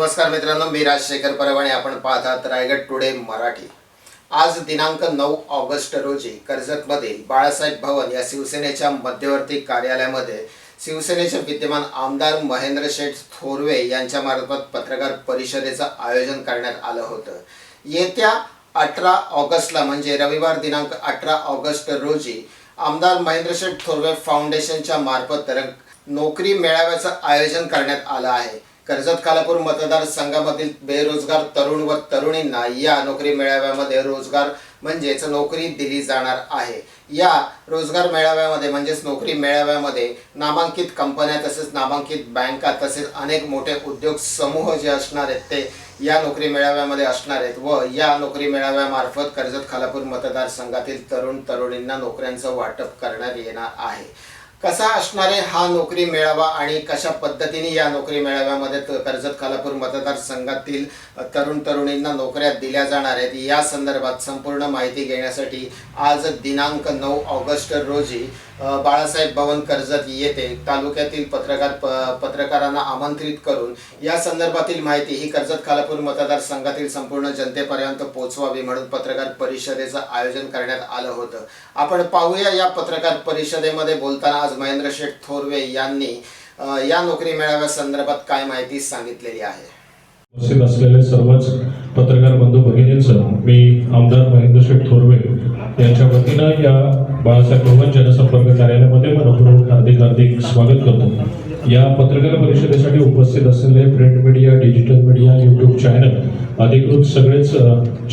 नमस्कार मित्रांनो मी राजशेखर परवाणे. आपण पाहतात रायगड टुडे मराठी. आज दिनांक नऊ ऑगस्ट रोजी कर्जतमधील बाळासाहेब भवन या शिवसेनेच्या मध्यवर्ती कार्यालयामध्ये शिवसेनेचे विद्यमान आमदार महेंद्र शेठ थोरवे यांच्यामार्फत पत्रकार परिषदेचं आयोजन करण्यात आलं होतं. येत्या अठरा ऑगस्टला म्हणजे रविवार दिनांक अठरा ऑगस्ट रोजी आमदार महेंद्र शेठ थोरवे फाउंडेशनच्या मार्फत नोकरी मेळाव्याचं आयोजन करण्यात आलं आहे. कर्जत खालापूर मतदारसंघामधील बेरोजगार तरुण व तरुणींना या नोकरी मेळाव्यामध्ये रोजगार म्हणजेच नोकरी दिली जाणार आहे. या रोजगार मेळाव्यामध्ये म्हणजेच नोकरी मेळाव्यामध्ये नामांकित कंपन्या तसेच नामांकित बँका तसेच अनेक मोठे उद्योग समूह जे असणार आहेत ते या नोकरी मेळाव्यामध्ये असणार आहेत व या नोकरी मेळाव्यामार्फत कर्जत खालापूर मतदारसंघातील तरुण तरुणींना नोकऱ्यांचं वाटप करण्यात येणार आहे. कसा असणारे हा नोकरी मेळावा आणि कशा पद्धतीने या नोकरी मेळाव्यामध्ये कर्जत खालापूर मतदारसंघातील तरुण तरुणींना नोकऱ्या दिल्या जाणार आहेत या संदर्भात संपूर्ण माहिती घेण्यासाठी आज दिनांक नऊ ऑगस्ट रोजी बाळासाहेब भवन कर्जत येथे तालुक्यातील पत्रकार प- पत्रकारांना आमंत्रित करून या संदर्भातील माहिती ही कर्जत खालापूर मतदारसंघातील संपूर्ण जनतेपर्यंत पोहोचवावी म्हणून पत्रकार परिषदेचं आयोजन करण्यात आलं होतं. आपण पाहूया या पत्रकार परिषदेमध्ये बोलताना आज महेंद्र शेठ थोरवे यांनी या नोकरी मेळाव्या संदर्भात काय माहिती सांगितलेली आहे? उपस्थित असलेले सर्वच पत्रकार बंधू भगिनींचं मी आमदार महेंद्र शेठ थोरवे यांच्या वतीनं या बाळासाहेब भवन जनसंपर्क कार्यालयामध्ये मनपूर्वक हार्दिक हार्दिक स्वागत करतो. या पत्रकार परिषदेसाठी उपस्थित असलेले print media digital media YouTube channel अधिकृत सगळेच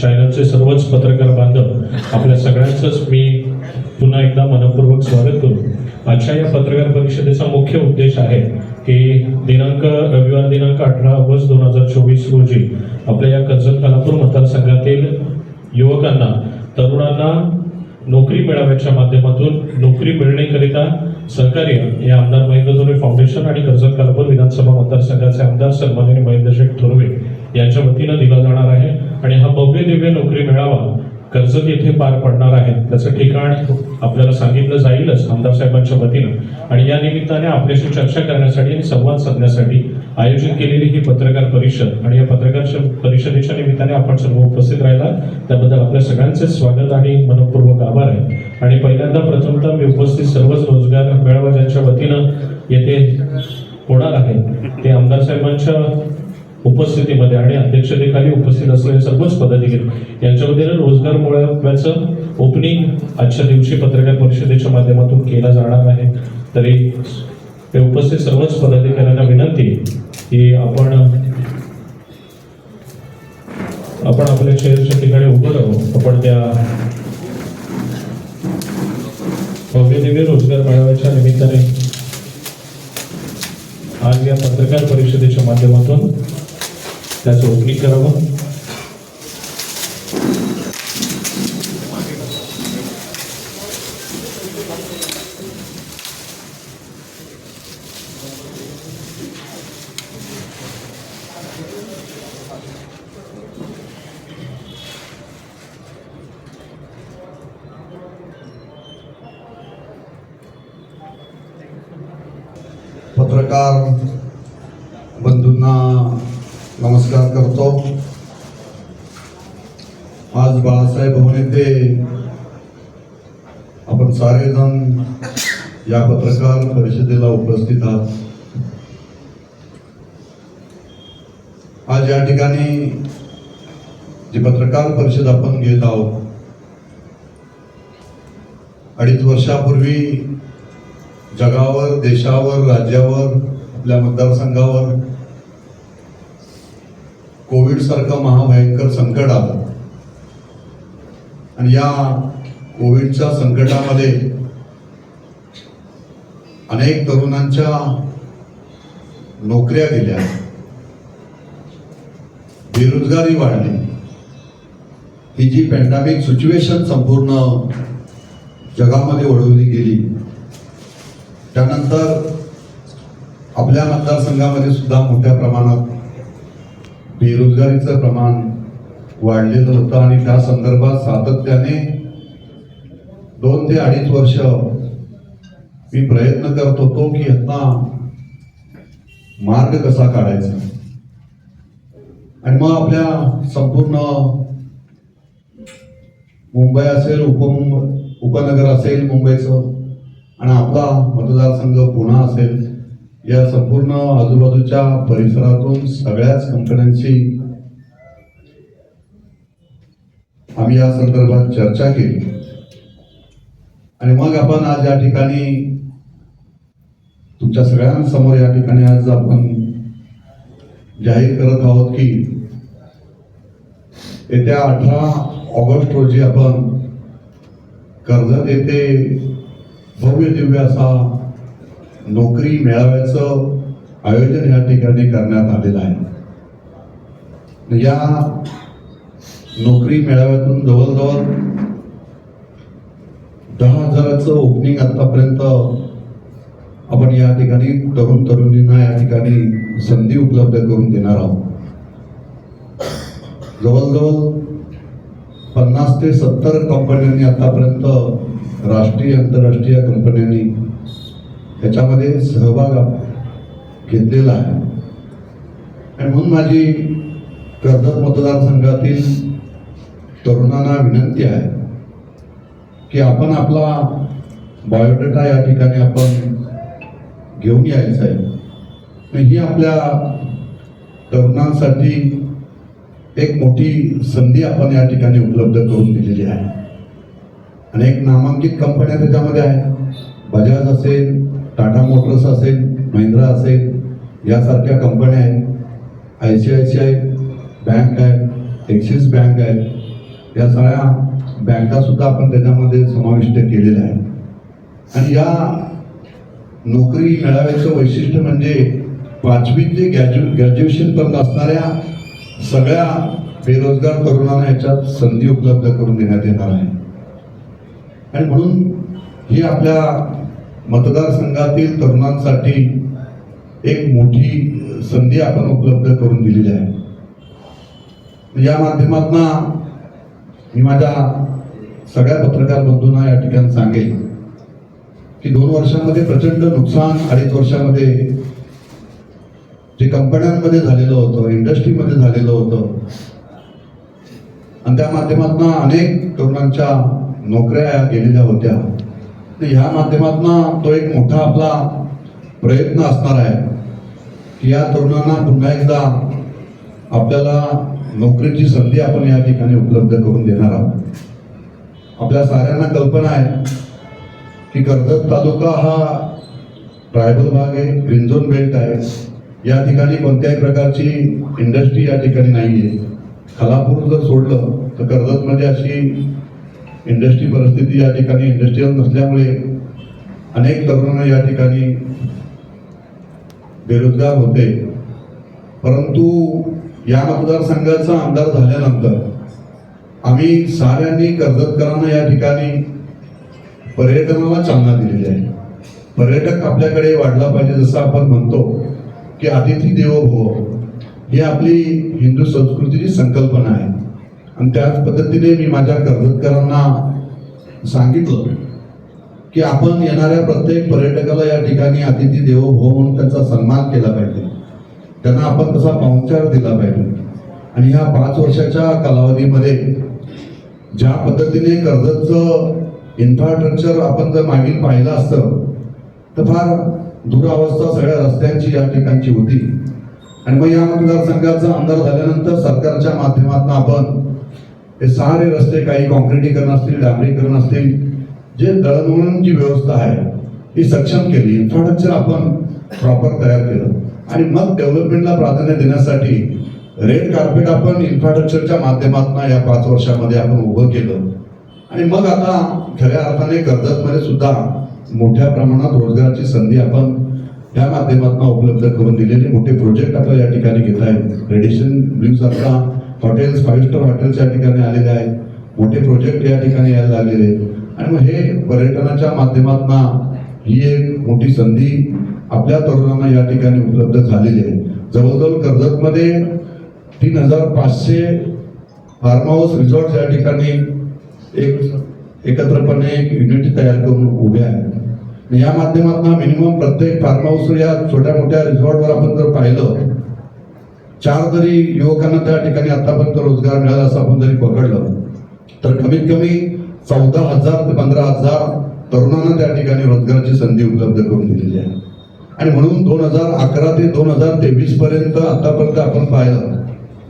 चॅनलचे सर्वच पत्रकार बांधव आपल्या सगळ्यांचंच मी पुन्हा एकदा मनपूर्वक स्वागत करू. आजच्या या पत्रकार परिषदेचा मुख्य उद्देश आहे की दिनांक रविवार दिनांक अठरा ऑगस्ट दोन हजार चोवीस रोजी आपल्या या कर्जत कलापूर मतदारसंघातील युवकांना तरुणांना नोकरी मेळाव्याच्या माध्यमातून नोकरी मिळण्याकरिता सहकार्य हे आमदार महेंद्र थोरवे फाउंडेशन आणि कर्जत कलापूर विधानसभा मतदारसंघाचे आमदार सन्माननीय महेंद्र शेठ थोरवे यांच्या वतीनं दिला जाणार आहे. आणि हा भव्य दिव्य नोकरी मेळावा कर्जत येथे पार पडणार आहे. त्याचं ठिकाण आपल्याला सांगितलं जाईलच आमदार साहेबांच्या वतीनं. आणि या निमित्ताने आपल्याशी चर्चा करण्यासाठी आणि संवाद साधण्यासाठी आयोजित केलेली ही पत्रकार परिषद आणि या पत्रकार परिषदेच्या निमित्ताने आपण सर्व उपस्थित राहिला त्याबद्दल आपल्या सगळ्यांचे स्वागत आणि मनपूर्वक आभार आहे. आणि पहिल्यांदा प्रथमतः मी उपस्थित सर्वच रोजगार मेळावा ज्यांच्या वतीनं येथे होणार आहे. ते आमदार साहेबांच्या उपस्थितीमध्ये आणि अध्यक्षतेखाली उपस्थित असलेले सर्वच पदाधिकारी यांच्यामध्ये रोजगार मेळाव्याचं ओपनिंग आजच्या दिवशी पत्रकार परिषदेच्या माध्यमातून केला जाणार आहे. तरी ते उपस्थित सर्वच पदाधिकाऱ्यांना विनंती की आपण आपण आपल्या चेअरच्या ठिकाणी उभं राहू. आपण त्या भव्य रोजगार मेळाव्याच्या निमित्ताने आज या पत्रकार परिषदेच्या माध्यमातून त्याचं ओपनिंग करावं पत्रकार बंधूंना नमस्कार करतो आज बाळासाहेब भवन येथे आपण सारेजण या पत्रकार परिषदेला उपस्थित आहात. आज या ठिकाणी जी पत्रकार परिषद आपण घेत आहोत अडीच वर्षापूर्वी जगावर देशावर राज्यावर आपल्या मतदारसंघावर कोविड सारखं महाभयंकर संकट आलं. आणि या कोविडच्या संकटामध्ये अनेक तरुणांच्या नोकऱ्या गेल्या. बेरोजगारी वाढली. ही जी पॅन्डामिक सिच्युएशन संपूर्ण जगामध्ये ओढवली गेली त्यानंतर आपल्या मतदारसंघामध्ये सुद्धा मोठ्या प्रमाणात बेरोजगारीचं प्रमाण वाढलेलं होतं. आणि त्या संदर्भात सातत्याने दोन ते अडीच वर्ष मी प्रयत्न करत होतो की यांना मार्ग कसा काढायचा. आणि मग आपल्या संपूर्ण मुंबई असेल उपमुंबई उपनगर असेल मुंबईचं आणि आपला मतदारसंघ पुणा असेल या संपूर्ण आजूबाजूच्या परिसरातून सगळ्याच कंपन्यांची आम्ही या संदर्भात चर्चा केली. आणि मग आपण आज या ठिकाणी तुमच्या सगळ्यांसमोर या ठिकाणी आज आपण जाहीर करत आहोत की येत्या अठरा ऑगस्ट रोजी आपण कर्जत येथे भव्य दिव्य असा नोकरी मेळाव्याचं आयोजन या ठिकाणी करण्यात आलेलं आहे. या नोकरी मेळाव्यातून जवळजवळ दहा हजाराचं ओपनिंग आतापर्यंत आपण या ठिकाणी तरुण तरुणींना या ठिकाणी संधी उपलब्ध करून देणार आहोत. जवळजवळ पन्नास ते सत्तर कंपन्यांनी आतापर्यंत राष्ट्रीय आंतरराष्ट्रीय कंपन्यांनी याच्यामध्ये सहभाग घेतलेला आहे. आणि म्हणून माझी कर्जत मतदारसंघातील तरुणांना विनंती आहे की आपण आपला बायोडेटा या ठिकाणी आपण घेऊन यायचं आहे. आणि ही आपल्या तरुणांसाठी एक मोठी संधी आपण या ठिकाणी उपलब्ध करून दिलेली आहे. अनेक नामांकित कंपन्या त्याच्यामध्ये आहेत बजाज असेल टाटा मोटर्स असेल महिंद्रा असेल यासारख्या कंपन्या आहेत. I C I C I bank आहे ॲक्सिस बँक आहे या सगळ्या बँका सुद्धा आपण त्याच्यामध्ये समाविष्ट केलेल्या आहे आणि या नोकरी मेळाव्याचं वैशिष्ट्य म्हणजे पाचवीत ते ग्रॅज्यु ग्रॅज्युएशनपर्यंत असणाऱ्या सगळ्या बेरोजगार तरुणांना याच्यात संधी उपलब्ध करून देण्यात येणार आहे. आणि म्हणून ही आपल्या मतदारसंघातील तरुणांसाठी एक मोठी संधी आपण उपलब्ध करून दिलेली आहे. या माध्यमातून मी माझ्या सगळ्या पत्रकार बंधूंना या ठिकाणी सांगेल की दोन वर्षामध्ये प्रचंड नुकसान अडीच वर्षामध्ये जे कंपन्यांमध्ये झालेलं होतं इंडस्ट्रीमध्ये झालेलं होतं आणि त्या माध्यमातून अनेक तरुणांच्या नोकऱ्या गेलेल्या होत्या. तर ह्या माध्यमातून तो एक मोठा आपला प्रयत्न असणार आहे की या तरुणांना पुन्हा एकदा आपल्याला नोकरीची संधी आपण या ठिकाणी उपलब्ध करून देणार आहोत. आपल्या साऱ्यांना कल्पना आहे की कर्जत तालुका हा ट्रायबल भाग आहे ग्रीन झोन बेल्ट आहे. या ठिकाणी कोणत्याही प्रकारची इंडस्ट्री या ठिकाणी नाही आहे खालापूर जर सोडलं तर कर्जतमध्ये अशी इंडस्ट्री परिस्थिती या ठिकाणी इंडस्ट्रीयल नसल्यामुळे अनेक तरुणांना या ठिकाणी बेरोजगार होते. परंतु या मतदारसंघाचा आमदार झाल्यानंतर आम्ही साऱ्यांनी कर्जतकरांना या ठिकाणी पर्यटनाला चालना दिलेली आहे. पर्यटक आपल्याकडे वाढला पाहिजे जसं आपण म्हणतो की अतिथी देवो भव ही आपली हिंदू संस्कृतीची संकल्पना आहे. आणि त्याच पद्धतीने मी माझ्या कर्जतकरांना सांगितलं की आपण येणाऱ्या प्रत्येक पर्यटकाला या ठिकाणी अतिथी देवो भव म्हणून त्यांचा सन्मान केला पाहिजे. त्यांना आपण तसा पाहुणचार दिला पाहिजे. आणि ह्या पाच वर्षाच्या कालावधीमध्ये ज्या पद्धतीने कर्जतचं इन्फ्रास्ट्रक्चर आपण जर मागील पाहिलं असतं तर फार दुरावस्था सगळ्या रस्त्यांची या ठिकाणची होती. आणि मग या मतदारसंघाचा आमदार झाल्यानंतर सरकारच्या माध्यमातून आपण हे सारे रस्ते काही कॉन्क्रिटीकरण असतील डांबरीकरण असतील जे दळणवळणची व्यवस्था आहे ही सक्षम केली. इन्फ्रास्ट्रक्चर आपण प्रॉपर तयार केलं. आणि मग डेव्हलपमेंटला प्राधान्य देण्यासाठी रेड कार्पेट आपण इन्फ्रास्ट्रक्चरच्या माध्यमातून या पाच वर्षामध्ये आपण उभं केलं. आणि मग आता खऱ्या अर्थाने कर्जतमध्ये सुद्धा मोठ्या प्रमाणात रोजगाराची संधी आपण या माध्यमातून उपलब्ध करून दिलेले. मोठे प्रोजेक्ट आपल्याला या ठिकाणी घेत आहेत. रेडिशन ब्ल्यू सारखा हॉटेल्स फाईव्ह स्टार हॉटेल्स या ठिकाणी आलेले आहेत. मोठे प्रोजेक्ट या ठिकाणी यायला लागलेले आहेत. आणि मग हे पर्यटनाच्या माध्यमातून ही एक मोठी संधी आपल्या तरुणांना या ठिकाणी उपलब्ध झालेली आहे. जवळजवळ कर्जतमध्ये तीन हजार पाचशे फार्म हाऊस रिसॉर्ट या ठिकाणी एक एकत्रपणे एक युनिट तयार करून उभे आहे या माध्यमातून मिनिमम प्रत्येक फार्म हाऊस या छोट्या मोठ्या रिसॉर्टवर आपण जर पाहिलं चार जरी युवकांना त्या ठिकाणी आतापर्यंत रोजगार मिळाला असं आपण जरी पकडलं तर कमीत कमी चौदा हजार ते पंधरा हजार तरुणांना त्या ठिकाणी रोजगाराची संधी उपलब्ध करून दिलेली आहे. आणि म्हणून दोन हजार अकरा ते दोन हजार तेवीस पर्यंत आतापर्यंत आपण पाहिलं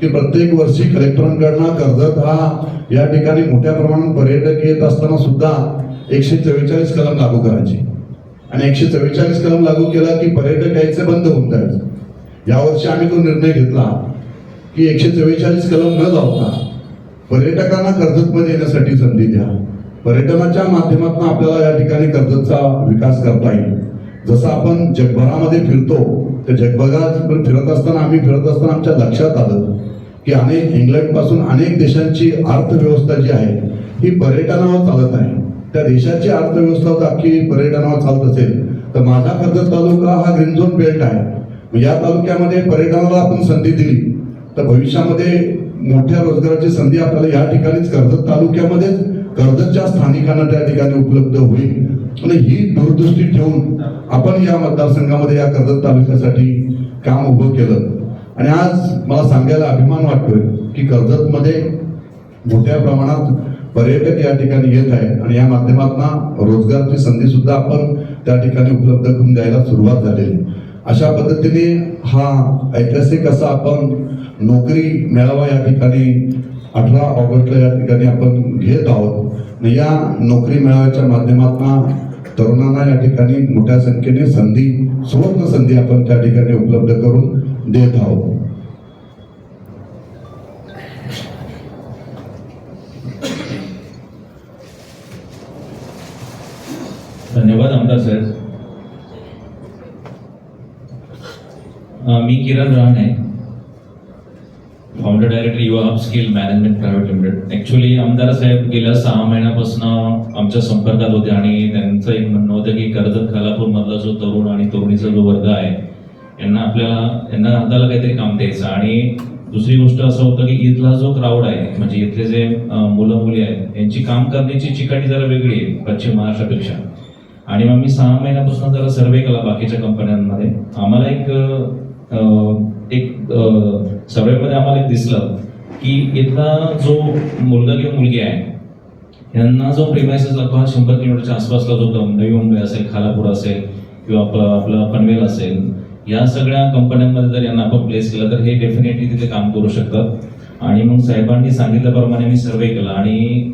की प्रत्येक वर्षी कलेक्टरांकडनं कर्जत हा या ठिकाणी मोठ्या प्रमाणात पर्यटक येत असताना सुद्धा एकशे चव्वेचाळीस कलम लागू करायचे. आणि एकशे चव्वेचाळीस कलम लागू केला की पर्यटक यायचे बंद होऊन जायचं. यावर्षी आम्ही तो निर्णय घेतला की एकशे चव्वेचाळीस कलम न लावता पर्यटकांना कर्जतमध्ये येण्यासाठी संधी द्या. पर्यटनाच्या माध्यमातून आपल्याला या ठिकाणी कर्जतचा विकास करता येईल. जसं आपण जगभरामध्ये फिरतो तर जगभरात फिरत असताना आम्ही फिरत असताना आमच्या लक्षात आलं की अनेक इंग्लंडपासून अनेक देशांची अर्थव्यवस्था जी आहे ही पर्यटनावर चालत आहे. त्या देशाची अर्थव्यवस्था जर अख्खी पर्यटनावर चालत असेल तर माझा कर्जत तालुका हा ग्रीन झोन बेल्ट आहे. या तालुक्यामध्ये पर्यटनाला आपण संधी दिली तर भविष्यामध्ये मोठ्या रोजगाराची संधी आपल्याला या ठिकाणीच कर्जत तालुक्यामध्येच कर्जतच्या स्थानिकांना त्या ठिकाणी उपलब्ध होईल. आणि ही दूरदृष्टी ठेवून आपण या मतदारसंघामध्ये या कर्जत तालुक्यासाठी काम उभं केलं. आणि आज मला सांगायला अभिमान वाटतोय की कर्जतमध्ये मोठ्या प्रमाणात पर्यटक या ठिकाणी येत आहे आणि या माध्यमातून रोजगारची संधी सुद्धा आपण त्या ठिकाणी उपलब्ध करून द्यायला सुरुवात झालेली अशा पद्धतीने हा ऐतिहासिक असा आपण नोकरी मेळावा या ठिकाणी अठरा ऑगस्टला या ठिकाणी आपण घेत आहोत. या नोकरी मेळाव्याच्या माध्यमातून तरुणांना या ठिकाणी मोठ्या संख्येने संधी सुवर्ण संधी आपण त्या ठिकाणी उपलब्ध करून देत आहोत. धन्यवाद आमदार साहेब. मी Kiran Rahane founder director Yuva hub skill management private limited actually आमदार साहेब गेल्या सहा महिन्यापासून आमच्या संपर्कात होते आणि त्यांचं एक म्हणणं होतं की कर्जत खालापूरमधला जो तरुण आणि तरुणीचा जो वर्ग आहे यांना आपल्याला यांना हाताला काहीतरी काम द्यायचं. आणि दुसरी गोष्ट असं होतं की इथला जो क्राऊड आहे म्हणजे इथले जे मुलं मुली आहेत यांची काम करण्याची चिकाटी जरा वेगळी आहे पश्चिम महाराष्ट्रापेक्षा. आणि मग मी सहा महिन्यापासून जरा सर्वे केला बाकीच्या कंपन्यांमध्ये आम्हाला एक एक सर्वेमध्ये आम्हाला एक दिसलं की इथला जो मुलगा किंवा मुलगी आहे यांना जो प्रिमायसेस लागतो हा शंभर किलोमीटरच्या आसपासला जो नवी मुंबई असेल खालापूर असेल किंवा आपलं आपलं पनवेल असेल या सगळ्या कंपन्यांमध्ये जर यांना आपण प्लेस केलं तर हे डेफिनेटली तिथे काम करू शकतात आणि मग साहेबांनी सांगितल्याप्रमाणे मी सर्वे केला आणि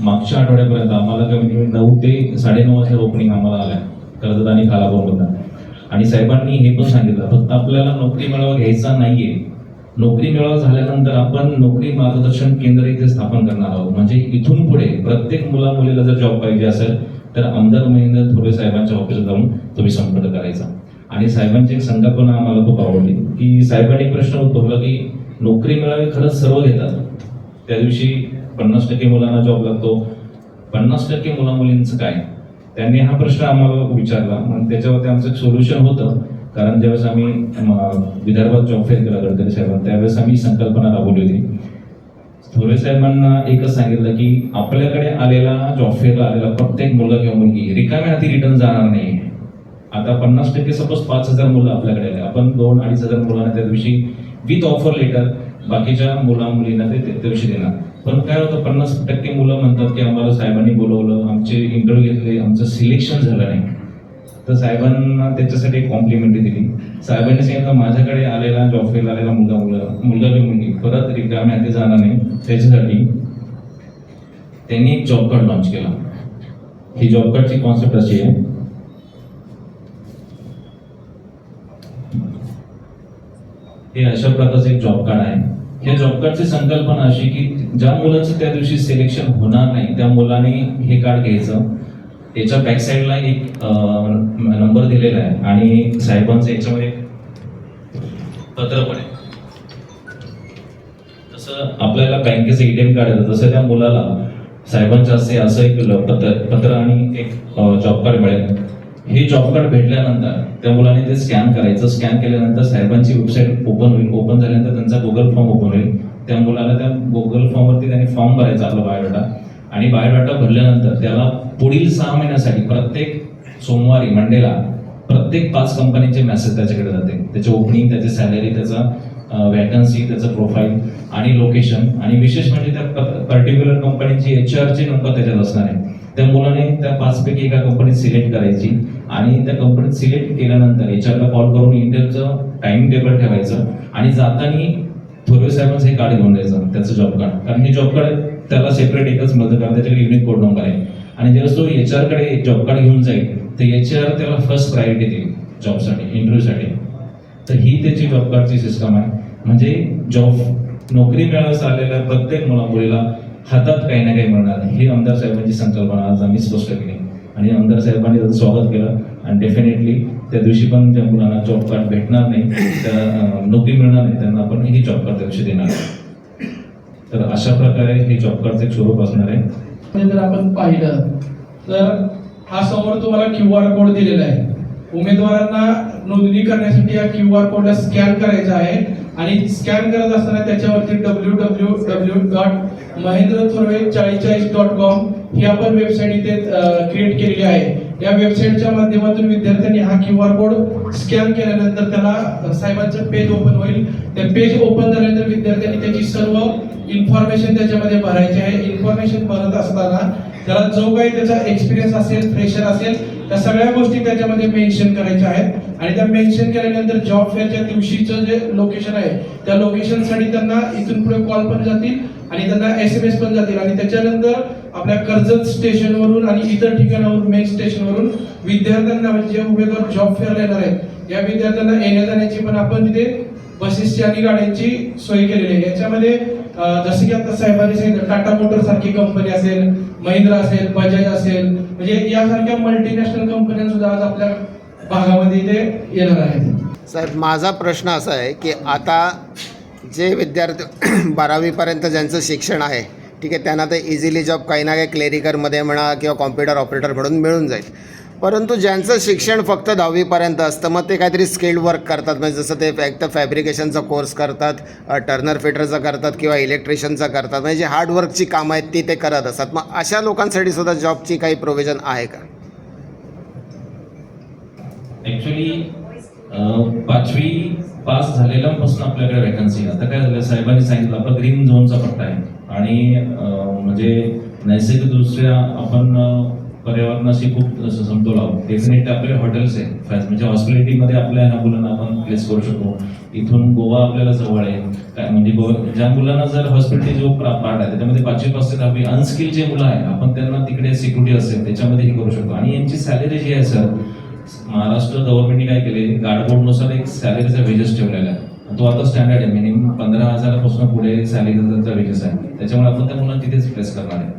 मागच्या आठवड्यापर्यंत आम्हाला कमीत म्हणजे कमी नऊ ते साडेनऊ वाजता ओपनिंग आम्हाला आल्या कर्जत आणि खालापूरमधून. आणि साहेबांनी हे पण सांगितलं फक्त आपल्याला नोकरी मिळावा घ्यायचा नाहीये नोकरी मेळावा झाल्यानंतर आपण नोकरी मार्गदर्शन केंद्र इथे स्थापन करणार आहोत. म्हणजे इथून पुढे प्रत्येक मुला मुलीला जर जॉब पाहिजे असेल तर आमदार महेंद्र थोरे साहेबांच्या ऑफिसला जाऊन तुम्ही संपर्क करायचा. आणि साहेबांची एक संकल्पना आम्हाला खूप आवडली की साहेबांनी एक प्रश्न उद्भवला की नोकरी मिळावी खरंच सर्व घेतात. त्या दिवशी पन्नास टक्के मुलांना जॉब लागतो. पन्नास टक्के मुला मुलींचं काय? त्यांनी हा प्रश्न आम्हाला विचारला. मग त्याच्यावरती आमचं एक सोल्युशन होतं. कारण ज्यावेळेस आम्ही विदर्भात जॉब फेअर केला गडकरी साहेबांना त्यावेळेस आम्ही संकल्पना राबवली होती. थोरे साहेबांना एकच सांगितलं की आपल्याकडे आलेला जॉब फेअरला आलेला प्रत्येक मुलगा किंवा मुलगी रिकाम्या हाती रिटर्न जाणार नाही. आता पन्नास टक्के सपोज पाच हजार मुलं आपल्याकडे आले. आपण दोन अडीच हजार मुलांना त्या दिवशी विथ ऑफर लेटर बाकीच्या मुला मुलींना ते त्या दिवशी देणार. पण काय होतं पन्नास टक्के मुलं म्हणतात की आम्हाला साहेबांनी बोलवलं आमचे इंटरव्ह्यू घेतले आमचं सिलेक्शन झालं नाही. तर साहेबांना त्याच्यासाठी एक कॉम्प्लिमेंटरी दिली. साहेबांनी सांगितलं माझ्याकडे आलेला जॉब फेल आलेला मुलगा मुलगा मुलगा किंवा मुलगी परत रिकाम्या हाती जाणार नाही. त्याच्यासाठी त्यांनी एक जॉब कार्ड लॉन्च केला. ही जॉब कार्डची कॉन्सेप्ट अशी आहे. हे अशा प्रकारचं एक जॉब कार्ड आहे. या जॉब कार्डची संकल्पना अशी की ज्या मुलाचं त्या दिवशी सिलेक्शन होणार नाही त्या मुलाने हे कार्ड घ्यायचं. याच्या बॅक साईडला एक नंबर दिलेला आहे. आणि साहेबांचं याच्यामध्ये पत्र पण आहे. तसं आपल्याला बँकेचं एटीएम कार्ड येतं. तसं त्या मुलाला साहेबांच्या असे असं एक पत्र पत्र आणि एक जॉब कार्ड मिळेल. हे जॉब कार्ड भेटल्यानंतर त्या मुलाने ते स्कॅन करायचं. स्कॅन केल्यानंतर साहेबांची वेबसाईट ओपन होईल. ओपन झाल्यानंतर त्यांचा गुगल फॉर्म ओपन होईल. त्या मुलाला त्या गुगल फॉर्मवरती त्यांनी फॉर्म भरायचा आपला बायोडाटा. आणि बायोडाटा भरल्यानंतर त्याला पुढील सहा महिन्यासाठी प्रत्येक सोमवारी मंडेला प्रत्येक पाच कंपनीचे मेसेज त्याच्याकडे जाते. त्याचे ओपनिंग त्याची सॅलरी त्याचा वॅकन्सी त्याचं प्रोफाईल आणि लोकेशन आणि विशेष म्हणजे त्या पर्टिक्युलर कंपनीची एच आरची नंबर त्याच्यात असणार आहे. त्या मुलाने त्या पाचपैकी एका कंपनीत सिलेक्ट करायची आणि त्या कंपनीत सिलेक्ट केल्यानंतर एच आरला कॉल करून इंटरचं टाइम टेबल ठेवायचं आणि जाताना थोरवे साहेबांचं हे कार्ड घेऊन जायचं त्याचं जॉब कार्ड कारण हे जॉब कार्ड त्याला सेपरेट एकच मिळतं कारण त्याच्याकडे युनिक कोड नंबर आहे. आणि जेव्हा तो एच आरकडे जॉब कार्ड घेऊन जाईल तर एच आर त्याला फर्स्ट प्रायोरिटी देईल जॉबसाठी इंटरव्ह्यूसाठी तर ही त्याची जॉब कार्डची सिस्टम आहे. म्हणजे जॉब नोकरी मिळावयास आलेल्या प्रत्येक मुला मुलीला हातात काही ना काही मिळणार. ही आमदार साहेबांची संकल्पना आज आम्ही स्पष्ट केली. आणि आमदार साहेबांनी त्याचं स्वागत केलं. आणि डेफिनेटली त्या दिवशी पण ज्या मुलांना जॉब कार्ड भेटणार नाही. त्या नोकरी मिळणार नाही. त्यांना आपण ही जॉब कार्ड त्या दिवशी देणार आहे. तर अशा प्रकारे हे जॉब कार्डचं एक स्वरूप असणार आहे. जर आपण पाहिलं तर हा समोर तुम्हाला क्यू आर कोड दिलेला आहे. उमेदवारांना नोंदणी करण्यासाठी या क्यू आर कोडला स्कॅन करायचा आहे. आणि स्कॅन करत असताना त्याच्यावरती W W W dot Mahendra Thorve चाळीचाळीस dot com ही आपण वेबसाईट इथे क्रिएट केलेली आहे. या वेबसाईटच्या माध्यमातून विद्यार्थ्यांनी हा क्यू आर कोड स्कॅन केल्यानंतर त्याला साहेबांचं पेज ओपन होईल. त्या पेज ओपन झाल्यानंतर विद्यार्थ्यांनी त्याची सर्व इन्फॉर्मेशन त्याच्यामध्ये भरायची आहे. इन्फॉर्मेशन भरत असताना त्याला जो काही त्याचा एक्सपिरियन्स असेल प्रेशर असेल त्या सगळ्या गोष्टी त्याच्यामध्ये मेन्शन करायच्या आहेत. आणि त्या मेन्शन केल्यानंतर जॉब फेअरच्या दिवशीचं जे लोकेशन आहे त्या लोकेशनसाठी त्यांना इथून पुढे कॉल पण जातील आणि त्यांना एस एम एस पण जातील. आणि त्याच्यानंतर आपल्या कर्जत स्टेशनवरून आणि इतर ठिकाणावरून मेन स्टेशनवरून विद्यार्थ्यांना म्हणजे उमेदवार जॉब फेअरला येणार आहेत या विद्यार्थ्यांना येण्या जाण्याची पण आपण तिथे बसेसची आणि गाड्यांची सोय केलेली आहे. याच्यामध्ये जसं की आता साहेबांनी सांगितलं टाटा मोटर सारखी कंपनी असेल महिंद्रा असेल बजाज असेल म्हणजे यासारख्या मल्टीनॅशनल कंपन्या सुद्धा आज आपल्या भागामध्ये इथे येणार आहेत. साहेब माझा प्रश्न असा आहे की आता जे विद्यार्थी बारावीपर्यंत ज्यांचं शिक्षण आहे ठीक आहे त्यांना ते इझिली जॉब काही ना काही क्लेरिकरमध्ये म्हणा किंवा कॉम्प्युटर ऑपरेटर म्हणून मिळून जाईल. परंतु ज्यांचं शिक्षण फक्त दहावीपर्यंत असतं मग ते काहीतरी स्किल्ड वर्क करतात. म्हणजे जसं ते फक्त फॅब्रिकेशनचा कोर्स करतात टर्नर फिटरचा करतात किंवा इलेक्ट्रिशियनचा करतात. म्हणजे जे हार्डवर्कची कामं आहेत ती ते करत असतात. मग अशा लोकांसाठी सुद्धा जॉबची काही प्रोव्हिजन आहे का? ऍक्च्युली पाचवी पास झालेल्यापासून आपल्याकडे वॅकन्सी आता काय झालं साहेबांनी सांगितलं आपला ग्रीन झोनचा पट्टा आहे. आणि म्हणजे नैसर्गिकदृष्ट्या आपण पर्यावरणाशी खूप समतोल आहोत. डेफिनेटली आपले हॉटेल्स आहे म्हणजे हॉस्पिटॅलिटीमध्ये आपल्या ह्या मुलांना आपण प्लेस करू शकतो. इथून गोवा आपल्याला जवळ आहे. काय म्हणजे गोवा ज्या मुलांना जर हॉस्पिटल जो पार्ट आहे त्याच्यामध्ये पाचवी पाचशे ते दहावी अनस्किल जे मुलं आहे आपण त्यांना तिकडे सिक्युरिटी असेल त्याच्यामध्ये हे करू शकतो. आणि यांची सॅलरी जी आहे सर महाराष्ट्र गव्हर्नमेंटने काय केले गाडबोर्डनुसार एक सॅलरीचा वेजेस ठेवलेला आहे. तो आता स्टँडर्ड आहे. मिनिमम पंधरा हजारापासून पुढे सॅलरीचा वेजेस आहे. त्याच्यामुळे आपण त्या मुलांना तिथेच प्लेस करणार आहे.